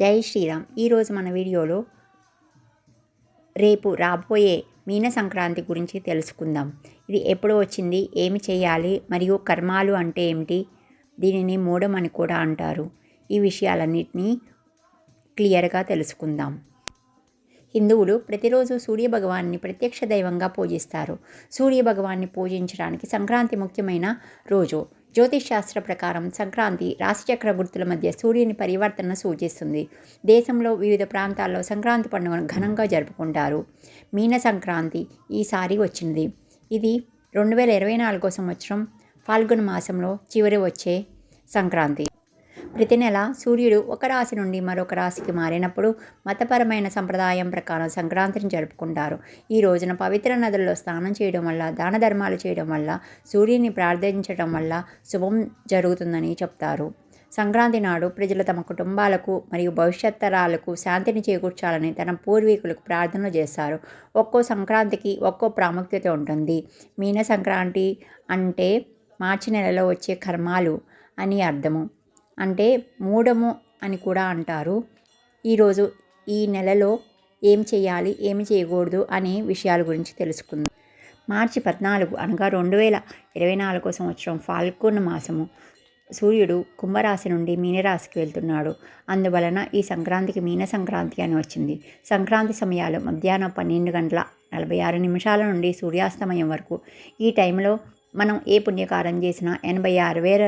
జై శ్రీరామ్. ఈరోజు మన వీడియోలో రేపు రాబోయే మీన సంక్రాంతి గురించి తెలుసుకుందాం. ఇది ఎప్పుడు వచ్చింది ఏమి చేయాలి మరియు కర్మాలు అంటే ఏమిటి దీనిని మూఢం అని కూడా అంటారు. ఈ విషయాలన్నింటినీ క్లియర్గా తెలుసుకుందాం. హిందువులు ప్రతిరోజు సూర్య భగవాన్ని ప్రత్యక్ష దైవంగా పూజిస్తారు. సూర్య భగవాన్ని పూజించడానికి సంక్రాంతి ముఖ్యమైన రోజు. జ్యోతిష్ శాస్త్ర ప్రకారం సంక్రాంతి రాశిచక్ర గుర్తుల మధ్య సూర్యుని పరివర్తన సూచిస్తుంది. దేశంలో వివిధ ప్రాంతాల్లో సంక్రాంతి పండుగను ఘనంగా జరుపుకుంటారు. మీన సంక్రాంతి ఈసారి వచ్చినది. ఇది రెండు వేల ఇరవై నాలుగో సంవత్సరం ఫాల్గుణ మాసంలో చివరి వచ్చే సంక్రాంతి. ప్రతి నెల సూర్యుడు ఒక రాశి నుండి మరొక రాశికి మారినప్పుడు మతపరమైన సంప్రదాయం ప్రకారం సంక్రాంతిని జరుపుకుంటారు. ఈ రోజున పవిత్ర నదుల్లో స్నానం చేయడం వల్ల దాన ధర్మాలు చేయడం వల్ల సూర్యుని ప్రార్థించడం వల్ల శుభం జరుగుతుందని చెప్తారు. సంక్రాంతి నాడు ప్రజలు తమ కుటుంబాలకు మరియు భవిష్యత్ తరాలకు శాంతిని చేకూర్చాలని తన పూర్వీకులకు ప్రార్థనలు చేస్తారు. ఒక్కో సంక్రాంతికి ఒక్కో ప్రాముఖ్యత ఉంటుంది. మీన సంక్రాంతి అంటే మార్చి నెలలో వచ్చే కర్మాలు అని అర్థము. అంటే మూఢము అని కూడా అంటారు. ఈరోజు ఈ నెలలో ఏం చేయాలి ఏమి చేయకూడదు అనే విషయాల గురించి తెలుసుకుందాం. మార్చి పద్నాలుగు అనగా రెండు వేల ఇరవై నాలుగో సంవత్సరం ఫాల్గుణ మాసము. సూర్యుడు కుంభరాశి నుండి మీనరాశికి వెళ్తున్నాడు. అందువలన ఈ సంక్రాంతికి మీన సంక్రాంతి అని వచ్చింది. సంక్రాంతి సమయాలు మధ్యాహ్నం పన్నెండు గంటల నలభై ఆరు నిమిషాల నుండి సూర్యాస్తమయం వరకు. ఈ టైంలో మనం ఏ పుణ్యకారం చేసినా ఎనభై ఆరు వేల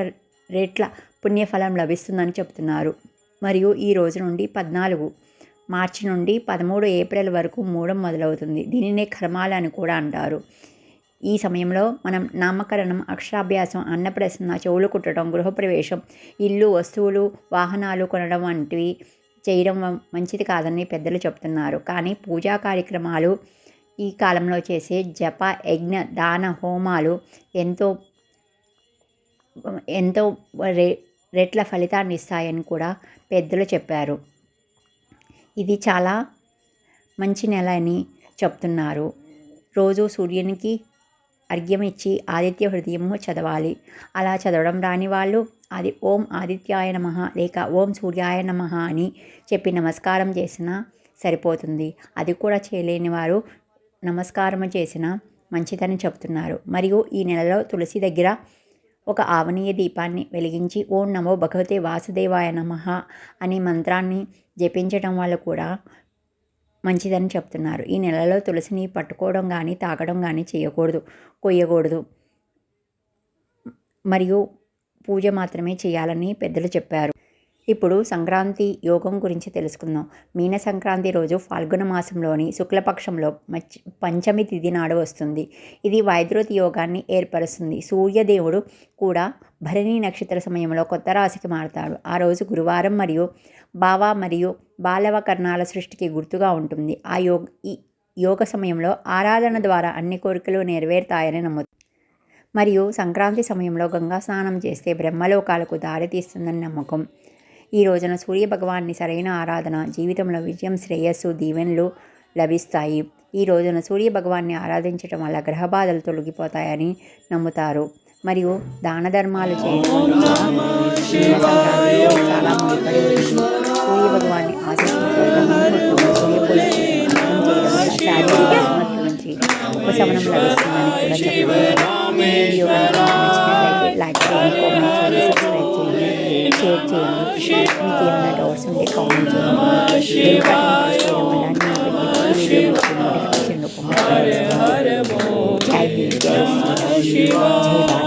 రెట్ల పుణ్యఫలం లభిస్తుందని చెబుతున్నారు. మరియు ఈ రోజు నుండి పద్నాలుగు మార్చి నుండి పదమూడు ఏప్రిల్ వరకు మూడం మొదలవుతుంది. దీనినే కర్మాలు అని కూడా అంటారు. ఈ సమయంలో మనం నామకరణం అక్షరాభ్యాసం అన్నప్రసన్న చెవులు కుట్టడం గృహప్రవేశం ఇల్లు వస్తువులు వాహనాలు కొనడం వంటివి చేయడం మంచిది కాదని పెద్దలు చెప్తున్నారు కానీ పూజా కార్యక్రమాలు ఈ కాలంలో చేసే జప యజ్ఞ దాన హోమాలు ఎంతో ఎంతో రే రెట్ల ఫలితాన్ని ఇస్తాయని కూడా పెద్దలు చెప్పారు. ఇది చాలా మంచి నెల అని చెప్తున్నారు. రోజు సూర్యునికి అర్ఘ్యం ఇచ్చి ఆదిత్య హృదయము చదవాలి. అలా చదవడం రాని వాళ్ళు అది ఓం ఆదిత్యాయ నమ లేక ఓం సూర్యాయ నమ అని చెప్పి నమస్కారం చేసినా సరిపోతుంది. అది కూడా చేయలేని వారు నమస్కారం చేసిన మంచిదని చెప్తున్నారు. మరియు ఈ నెలలో తులసి దగ్గర ఒక ఆవనీయ దీపాన్ని వెలిగించి ఓం నమో భగవతే వాసుదేవాయ నమ అనే మంత్రాన్ని జపించడం వల్ల కూడా మంచిదని చెప్తున్నారు. ఈ నెలలో తులసిని పట్టుకోవడం కానీ తాగడం కానీ చేయకూడదు కొయ్యకూడదు. మరియు పూజ మాత్రమే చేయాలని పెద్దలు చెప్పారు. ఇప్పుడు సంక్రాంతి యోగం గురించి తెలుసుకుందాం. మీన సంక్రాంతి రోజు ఫాల్గుణ మాసంలోని శుక్లపక్షంలో పంచమి తిథి నాడు వస్తుంది. ఇది వైద్యుతి యోగాన్ని ఏర్పరుస్తుంది. సూర్యదేవుడు కూడా భరణి నక్షత్ర సమయంలో కొత్త రాశికి మారతాడు. ఆ రోజు గురువారం మరియు భావ మరియు బాలవ కర్ణాల సృష్టికి గుర్తుగా ఉంటుంది. ఆ యోగ ఈ యోగ సమయంలో ఆరాధన ద్వారా అన్ని కోరికలు నెరవేరుతాయని నమ్ముతారు మరియు సంక్రాంతి సమయంలో గంగా స్నానం చేస్తే బ్రహ్మలోకాలకు దారితీస్తుందని నమ్మకం. ఈ రోజున సూర్య భగవాన్ని సరైన ఆరాధన జీవితంలో విజయం శ్రేయస్సు దీవెనలు లభిస్తాయి. ఈ రోజున సూర్య భగవాన్ని ఆరాధించడం వల్ల గ్రహ బాధలు తొలగిపోతాయని నమ్ముతారు. మరియు దాన ధర్మాలు చేయడం చాలా సూర్య భగవాన్ని ఆశించడం నుంచి ఉపశమనం లభిస్తుందని కూడా చెప్పారు లైక్ చేయండి కామెంట్ షేర్ చేయండి మీకు ఏమైనా డౌట్స్ ఉంటే కామెంట్ చేయండి బెల్ బటన్ ప్రెస్ చేయడం వల్ల నేను పెట్టే వీడియో నోటిఫికేషన్ రూపంలో జై హింద్ జై శ్రీరామ్ జై భారత్